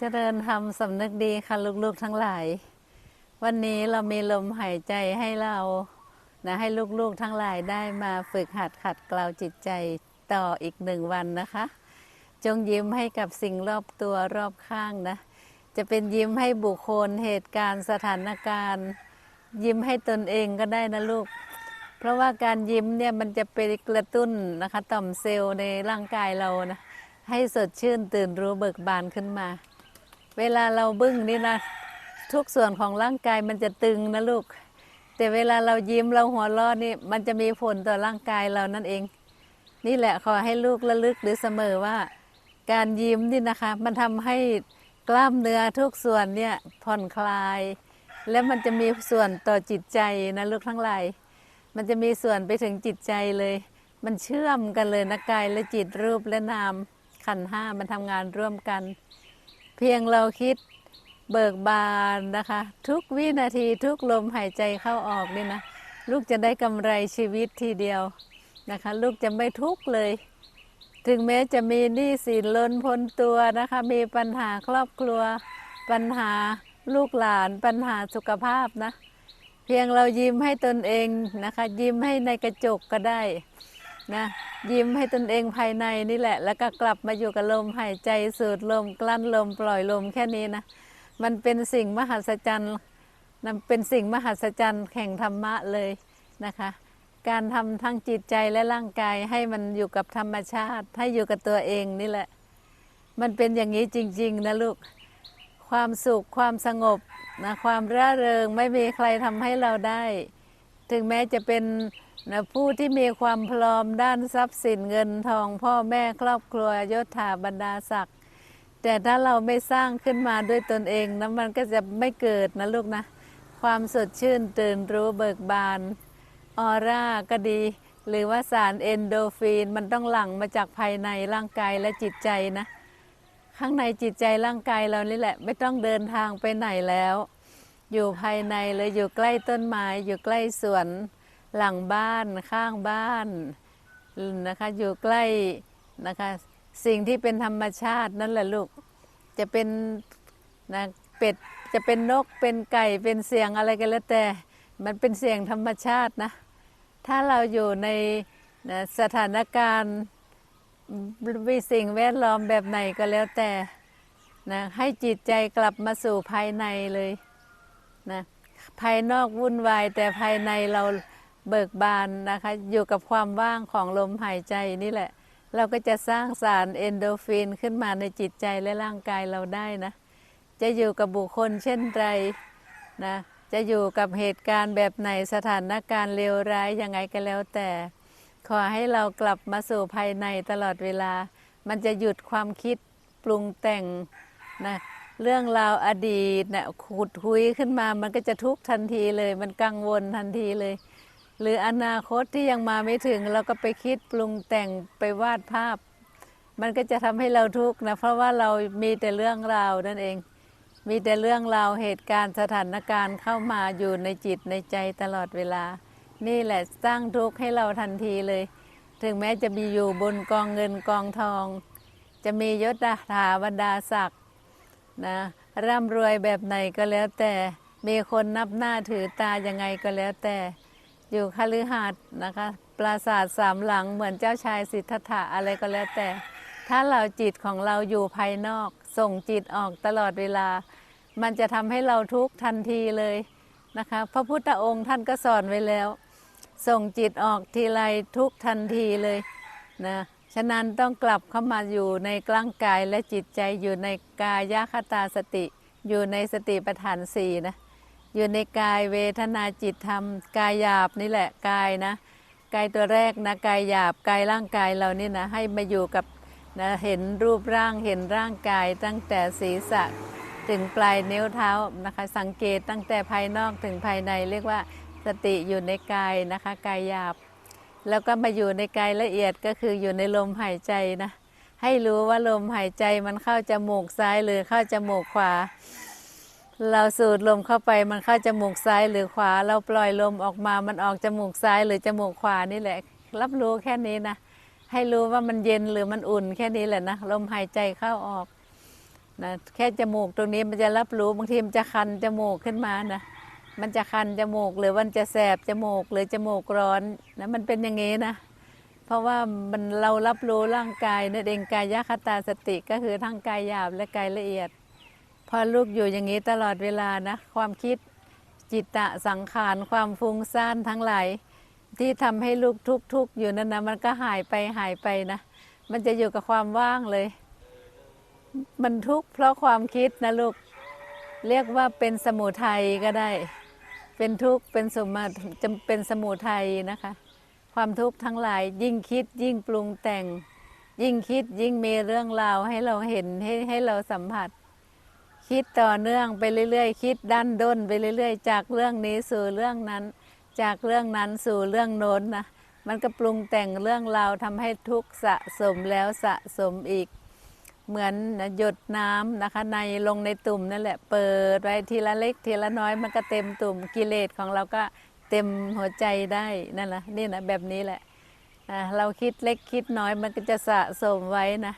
เจริญธรรมสำนึกดีค่ะลูกๆทั้งหลาย วันนี้เรามีลมหายใจให้เรานะให้ลูกๆทั้งหลายได้มาฝึกหัดขัดเกลาจิตใจต่ออีกหนึ่งวันนะคะ จงยิ้มให้กับสิ่งรอบตัวรอบข้างนะ จะเป็นยิ้มให้บุคคลเหตุการณ์สถานการณ์ ยิ้มให้ตนเองก็ได้นะลูก เพราะว่าการยิ้มเนี่ยมันจะไปกระตุ้นนะคะต่อมเซลล์ในร่างกายเรานะให้สดชื่นตื่นรู้เบิกบานขึ้นมา เวลาเราบึ้งนี่นะ ทุกส่วนของร่างกายมันจะตึงนะลูก แต่เวลาเรายิ้มเราหัวเราะนี่มันจะมีผลต่อร่างกายเรานั่นเอง นี่แหละขอให้ลูกระลึกหรือเสมอว่า การยิ้มนี่นะคะ มันทำให้กล้ามเนื้อทุกส่วนเนี่ยผ่อนคลาย และมันจะมีส่วนต่อจิตใจนะลูกทั้งหลายมันจะมีส่วนไปถึงจิตใจเลย มันเชื่อมกันเลยนะกายและจิตรูปและนามขันห้ามันทำงานร่วมกัน เพียงเราคิดเบิกบานนะคะ ทุกวินาทีทุกลมหายใจเข้าออกนี่นะลูกจะได้กำไรชีวิตทีเดียวนะคะ ลูกจะไม่ทุกข์เลย ถึงแม้จะมีหนี้สินล้นพ้นตัวนะคะ มีปัญหาครอบครัว ปัญหาลูกหลานปัญหาสุขภาพนะ เพียงเรายิ้มให้ตนเองนะคะ ยิ้มให้ในกระจกก็ได้ นะยิ้มให้ตนเองภายในนี่แหละ แล้วก็กลับมาอยู่กับลมหายใจสูดลมกลั้นลมปล่อยลมแค่นี้นะมันเป็นสิ่งมหัศจรรย์นะเป็นสิ่งมหัศจรรย์แห่งธรรมะเลยนะคะ การทำทั้งจิตใจและร่างกายให้มันอยู่กับธรรมชาติ ให้อยู่กับตัวเองนี่แหละ มันเป็นอย่างนี้จริง ๆ นะลูก ความสุขความสงบนะความร่าเริงไม่มีใครทำให้เราได้ ถึงแม้จะเป็น นะผู้ที่มีความพร้อมด้านทรัพย์สินเงินทองพ่อแม่ครอบครัวยศถาบรรดาศักดิ์แต่ถ้าเราไม่สร้างขึ้นมาด้วยตนเองนะมันก็จะไม่เกิดนะลูกนะ ความสดชื่นตื่นรู้เบิกบานออร่าก็ดี หรือว่าสารเอนโดฟินมันต้องหลั่งมาจากภายในร่างกายและจิตใจนะ ข้างในจิตใจร่างกายเรานี่แหละ ไม่ต้องเดินทางไปไหนแล้ว อยู่ภายในเลยอยู่ใกล้ต้นไม้อยู่ใกล้สวน หลังบ้านข้างบ้านนะคะอยู่ใกล้นะคะสิ่งที่เป็นธรรมชาตินั่นแหละลูกจะเป็นนะเป็ดจะเป็นนกเป็นไก่เป็นเสียงอะไรกันแล้วแต่มันเป็นเสียงธรรมชาตินะ ถ้าเราอยู่ในนะสถานการณ์วิสิ่งแวดล้อมแบบไหนก็แล้วแต่นะให้จิตใจกลับมาสู่ภายในเลยนะภายนอกวุ่นวายแต่ภายในเรา เบิกบานนะคะ อยู่กับความว่างของลมหายใจนี่แหละ เราก็จะสร้างสารเอนโดฟินขึ้นมาในจิตใจและร่างกายเราได้นะ จะอยู่กับบุคคลเช่นไรนะ จะอยู่กับเหตุการณ์แบบไหนสถานการณ์เลวร้ายยังไงก็แล้วแต่ ขอให้เรากลับมาสู่ภายในตลอดเวลา มันจะหยุดความคิดปรุงแต่งนะเรื่องราวอดีตนะขุดคุยขึ้นมามันก็จะทุกข์ทันทีเลย มันกังวลทันทีเลย หรืออนาคตที่ยังมาไม่ถึงเราก็ไปคิดปรุงแต่งไปวาดภาพ มันก็จะทำให้เราทุกข์นะ เพราะว่าเรามีแต่เรื่องราวนั่นเอง มีแต่เรื่องราวเหตุการณ์สถานการณ์เข้ามาอยู่ในจิตในใจตลอดเวลา นี่แหละสร้างทุกข์ให้เราทันทีเลย ถึงแม้จะมีอยู่บนกองเงินกองทอง จะมียศถาบรรดาศักดิ์นะร่ำรวยแบบไหนก็แล้วแต่มีคนนับหน้าถือตายังไงก็แล้วแต่ อยู่คฤหาสน์นะคะ ปราสาทสามหลังเหมือนเจ้าชายสิทธัตถะอะไรก็แล้วแต่ ถ้าเราจิตของเราอยู่ภายนอก ส่งจิตออกตลอดเวลา มันจะทำให้เราทุกข์ทันทีเลยนะคะ พระพุทธองค์ท่านก็สอนไว้แล้ว ส่งจิตออกทีไรทุกทันทีเลยนะฉะนั้นต้องกลับเข้ามาอยู่ในร่างกายและจิตใจอยู่ในกายคตาสติ อยู่ในสติปัฏฐานสี่นะ อยู่ในกายเวทนาจิตธรรม กายหยาบนี่แหละกายนะ กายตัวแรกนะกายหยาบกายร่างกายเรานี่นะให้มาอยู่กับนะเห็นรูปร่างเห็นร่างกายตั้งแต่ศีรษะถึงปลายนิ้วเท้านะคะ สังเกตตั้งแต่ภายนอกถึงภายในเรียกว่าสติอยู่ในกายนะคะ กายหยาบ แล้วก็มาอยู่ในกายละเอียดก็คืออยู่ในลมหายใจนะ ให้รู้ว่าลมหายใจมันเข้าจมูกซ้ายหรือเข้าจมูกขวา เราสูดลมเข้าไปมันเข้าจมูกซ้ายหรือขวา เราปล่อยลมออกมามันออกจมูกซ้ายหรือจมูกขวานี่แหละ รับรู้แค่นี้นะ ให้รู้ว่ามันเย็นหรือมันอุ่นแค่นี้แหละนะลมหายใจเข้าออกนะแค่จมูกตรงนี้มันจะรับรู้บางทีมันจะคันจมูกขึ้นมานะมันจะคันจมูกหรือมันจะแสบจมูกหรือจมูกร้อนนะมันเป็นอย่างนี้นะ เพราะว่ามันเรารับรู้ร่างกายนั่นเองกายคตาสติก็คือทั้งกายหยาบและกายละเอียด พอลูกอยู่อย่างนี้ตลอดเวลานะ ความคิดจิตตะสังขารความฟุ้งซ่านทั้งหลายที่ทำให้ลูกทุกข์ทุกอยู่นั่นนะมันก็หายไปหายไปนะ มันจะอยู่กับความว่างเลย มันทุกข์เพราะความคิดนะลูก เรียกว่าเป็นสมุทัยก็ได้ เป็นทุกข์เป็นสมาจำเป็นสมุทัยนะคะ ความทุกข์ทั้งหลาย ยิ่งคิดยิ่งปรุงแต่ง ยิ่งคิดยิ่งมีเรื่องราวให้เราเห็นให้ให้เราสัมผัส คิดต่อเนื่องไปเรื่อยๆ คิดดันด้นไปเรื่อยๆ จากเรื่องนี้สู่เรื่องนั้น จากเรื่องนั้นสู่เรื่องโน้นนะมันก็ปรุงแต่งเรื่องราวทำให้ทุกข์สะสมแล้วสะสมอีก เหมือนหยดน้ำนะคะ ในลงในตุ่มนั่นแหละเปิดไว้ทีละเล็กทีละน้อยมันก็เต็มตุ่มกิเลสของเราก็เต็มหัวใจได้นั่นแหละนี่นะแบบนี้แหละเราคิดเล็กคิดน้อยมันก็จะสะสมไว้นะ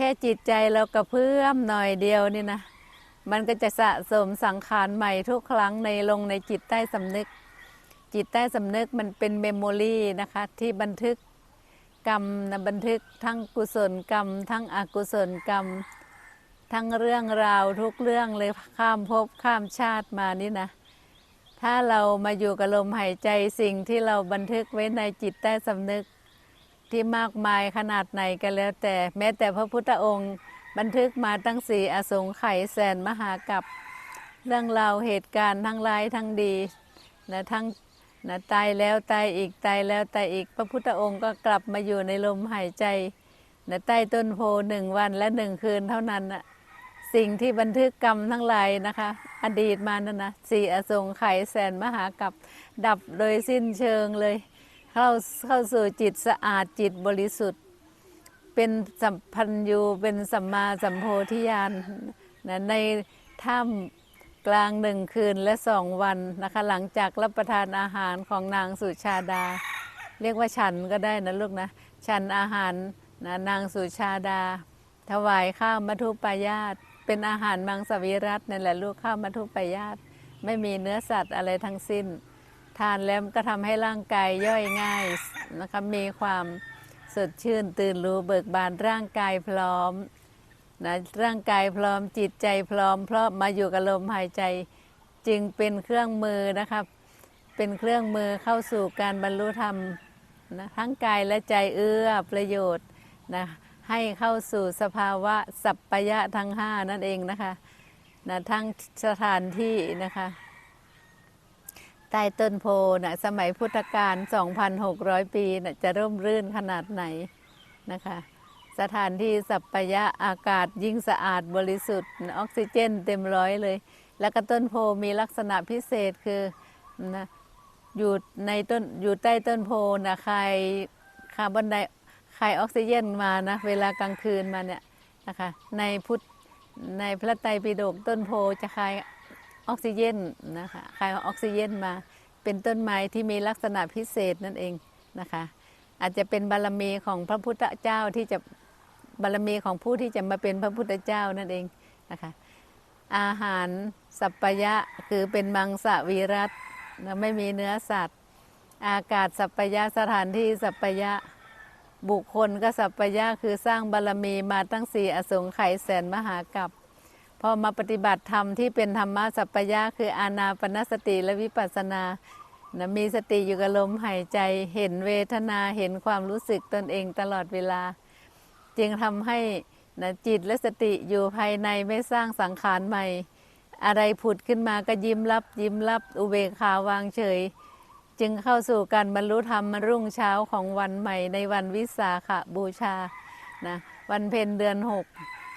แค่จิตใจเรากระเพื่อมหน่อยเดียวนี่นะ มันก็จะสะสมสังขารใหม่ทุกครั้งในลงในจิตใต้สำนึก จิตใต้สำนึกมันเป็นเมมโมรีนะคะ ที่บันทึกกรรมนะบันทึกทั้งกุศลกรรม ทั้งอกุศลกรรม ทั้งเรื่องราวทุกเรื่องเลยข้ามภพข้ามชาติมานี่นะ ถ้าเรามาอยู่กับลมหายใจสิ่งที่เราบันทึกไว้ในจิตใต้สำนึก ที่มากมายขนาดไหนก็แล้วแต่แม้แต่พระพุทธองค์ บันทึกมาตั้งสี่อสงไขยแสนมหากับเรื่องราวเหตุการณ์ทั้งร้ายทั้งดีนะทั้งนะตายแล้วตายอีกตายแล้วตายอีกพระพุทธองค์ก็กลับมาอยู่ในลมหายใจนะใต้ต้นโพหนึ่งวันและหนึ่งคืนเท่านั้นนะสิ่งที่บันทึกกรรมทั้งหลายนะคะ อดีตมานั่นนะสี่อสงไขยแสนมหากับดับโดยสิ้นเชิงเลย เข้าเข้าสู่จิตสะอาดจิตบริสุทธิ์ เป็นสัมพันยูเป็นสัมมาสัมโพธิญาณนะในถ้ำกลางหนึ่งคืนและสองวันนะคะหลังจากรับประทานอาหารของนางสุชาดา เรียกว่าฉันก็ได้นะลูกนะฉันอาหารนะนางสุชาดา ถวายข้าวมัทุปายาตเป็นอาหารมังสวิรัตนั่นแหละลูกข้าวมัทุปายาตไม่มีเนื้อสัตว์อะไรทั้งสิ้น ทานแล้วก็ทำให้ร่างกายย่อยง่ายนะคะมีความสดชื่นตื่นรู้เบิกบานร่างกายพร้อมนะร่างกายพร้อมจิตใจพร้อม เพราะมาอยู่กับลมหายใจจึงเป็นเครื่องมือนะครับ เป็นเครื่องมือเข้าสู่การบรรลุธรรมนะทั้งกายและใจเอื้อประโยชน์นะให้เข้าสู่สภาวะสัพพยะทั้งห้านั่นเองนะคะนะทั้งสถานที่นะคะ ใต้ต้นโพนะสมัยพุทธกาล 2,600 ปีนะจะร่มรื่นขนาดไหนนะคะ สถานที่สัปปยะอากาศยิ่งสะอาดบริสุทธิ์ ออกซิเจนเต็มร้อยเลย แล้วก็ต้นโพมีลักษณะพิเศษคือนะอยู่ในต้นอยู่ใต้ต้นโพนะคายคาร์บอนไดคายออกซิเจนมานะเวลากลางคืนมาเนี่ยนะคะในพุทธในพระไตรปิฎกต้นโพจะคาย ออกซิเจนนะคะคายออกซิเจนมาเป็นต้นไม้ที่มีลักษณะพิเศษนั่นเองนะคะ อาจจะเป็นบารมีของพระพุทธเจ้าที่จะบารมีของผู้ที่จะมาเป็นพระพุทธเจ้านั่นเองนะคะอาหารสัปปยะคือเป็นมังสวิรัตนะไม่มีเนื้อสัตว์ อากาศสัปปยะสถานที่สัปปยะบุคคลก็สัปปยะคือสร้างบารมีมาตั้งสี่อสงไขยแสนมหากับ พอมาปฏิบัติธรรมที่เป็นธรรมะสัพพยะคืออานาปนสติและวิปัสสนานะมีสติอยู่กับลมหายใจเห็นเวทนาเห็นความรู้สึกตนเองตลอดเวลา จึงทำให้นะจิตและสติอยู่ภายในไม่สร้างสังขารใหม่ อะไรผุดขึ้นมาก็ยิ้มรับ ยิ้มรับอุเบกขาวางเฉย จึงเข้าสู่การบรรลุธรรมมรุ่งเช้าของวันใหม่ในวันวิสาขบูชานะวันเพ็ญเดือนหก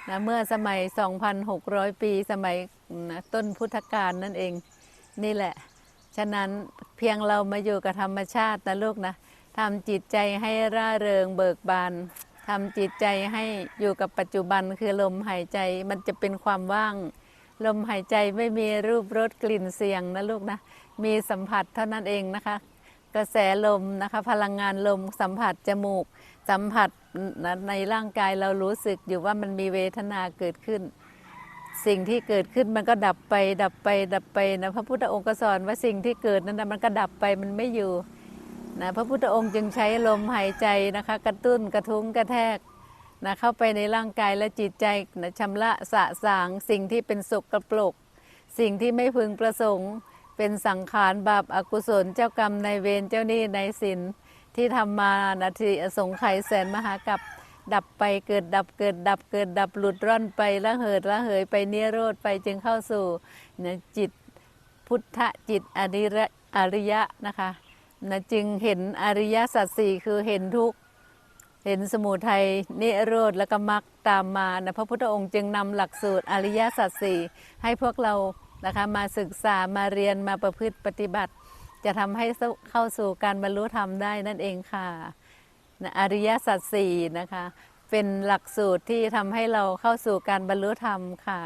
นะเมื่อสมัย 2,600 ปีสมัยนะต้นพุทธกาลนั่นเองนี่แหละ ฉะนั้นเพียงเรามาอยู่กับธรรมชาตินะลูกนะทำจิตใจให้ร่าเริงเบิกบานทำจิตใจให้อยู่กับปัจจุบันคือลมหายใจมันจะเป็นความว่าง ลมหายใจไม่มีรูปรสกลิ่นเสียงนะลูกนะ มีสัมผัสเท่านั้นเองนะคะ กระแสลมนะคะ พลังงานลมสัมผัสจมูก สัมผัสในร่างกายเรารู้สึกอยู่ว่ามันมีเวทนาเกิดขึ้น สิ่งที่เกิดขึ้นมันก็ดับไป ดับไป ดับไปนะพระพุทธองค์ก็สอนว่าสิ่งที่เกิดนั้นมันก็ดับไปมันไม่อยู่นะพระพุทธองค์จึงใช้ลมหายใจนะคะ กระตุ้นกระทุ้งกระแทกนะเข้าไปในร่างกายและจิตใจนะชำระสะสาง สิ่งที่เป็นสุกกระปลกสิ่งที่ไม่พึงประสงค์ เป็นสังขารบาปอากุศลเจ้ากรรมในายเวรเจ้าหนี้ในายสิน ที่ทำมานาทีอสงไขยแสนมหากับดับไปเกิดดับเกิดดับเกิดดับหลุดร่อนไปละเหิดละเหยไปเนโรธไปจึงเข้าสู่นะจิตพุทธจิตอริระอริยะนะคะนะจึงเห็นอริยสัจสี่คือเห็นทุกเห็นสมุทัยนิโรธแล้วก็มรรคตามมานะพระพุทธองค์จึงนำหลักสูตรอริยสัจสี่ให้พวกเรานะคะมาศึกษามาเรียนมาประพฤติปฏิบัติ จะทำให้เข้าสู่การบรรลุธรรมได้นั่นเองค่ะนะอริยสัจสี่นะคะ เป็นหลักสูตรที่ทำให้เราเข้าสู่การบรรลุธรรมค่ะ